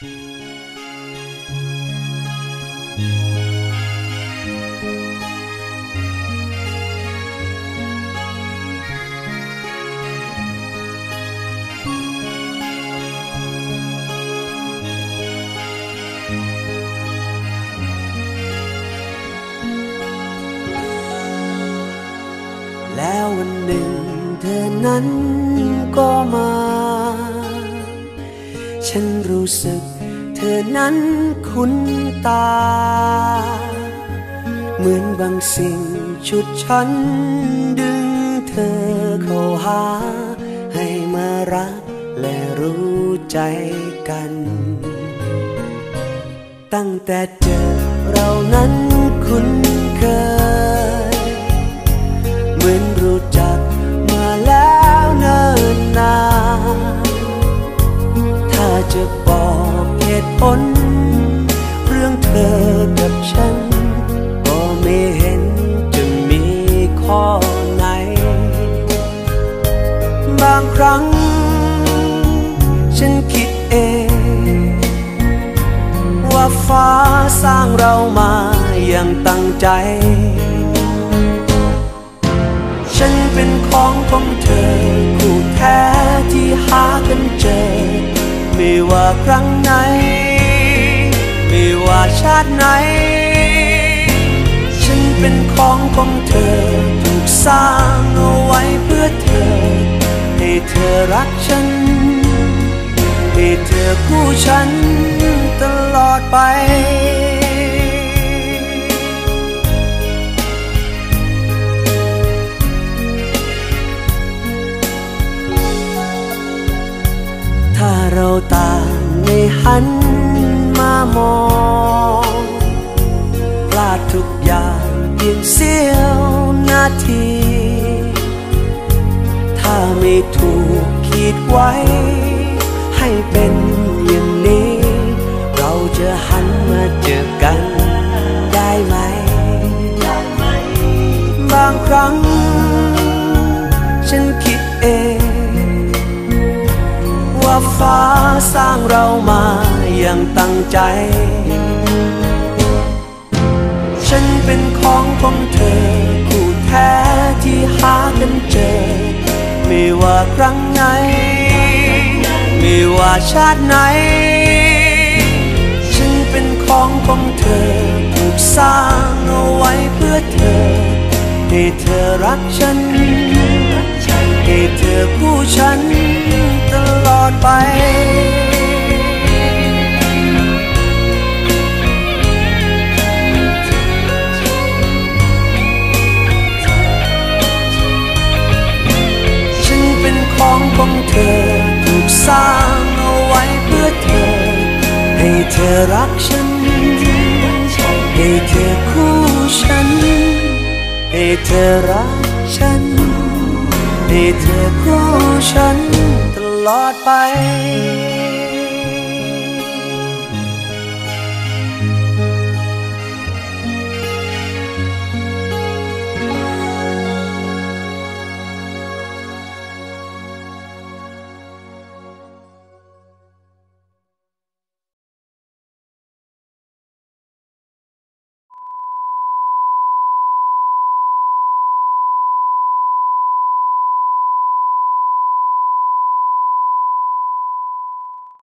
แล้ววันหนึ่งเธอนั้นก็มา ฉันรู้สึก ธอนั้นคุ้นตา เหมือนบางสิ่งชุดฉัน ดึงเธอเข้าหา ให้มารักและรู้ใจกัน ตั้งแต่เจอเรานั้นคุ้นเคย เหมือนรู้จักางครั้ง ฉันคิดเอง ว่าฟ้าสร้างเรามาอย่างตั้งใจ ฉันเป็นของของเธอ คู่แท้ที่หากันเจอ ไม่ว่าครั้งไหน ไม่ว่าชาติไหน ฉันเป็นของของเธอ ถูกสร้างเอาไว้เพื่อเธอ อรักฉันให้เธอคู่ฉันตลอดไป ถ้าเราต่างไม่หันมามองพลาดทุกอย่างเพียงเสี้ยวนาที ไม่ถูกขีดไว้ ให้เป็นอย่างนี้ เราจะหันมาเจอกัน ได้ไหม บางครั้ง ฉันคิดเอง ว่าฟ้าสร้างเรามาอย่างตั้งใจ ฉันเป็นของของเธอคู่แท้ที่หากันเจอ ไม่ว่าครั้งไหน ไม่ว่าชาติไหน ฉันเป็นของของเธอ ถูกสร้างเอาไว้เพื่อเธอ ให้เธอรักฉัน ให้เธอคู่ฉัน เธอรักฉัน ให้เธอคู่ฉัน ให้เธอรักฉัน ให้เธอคู่ฉันตลอดไป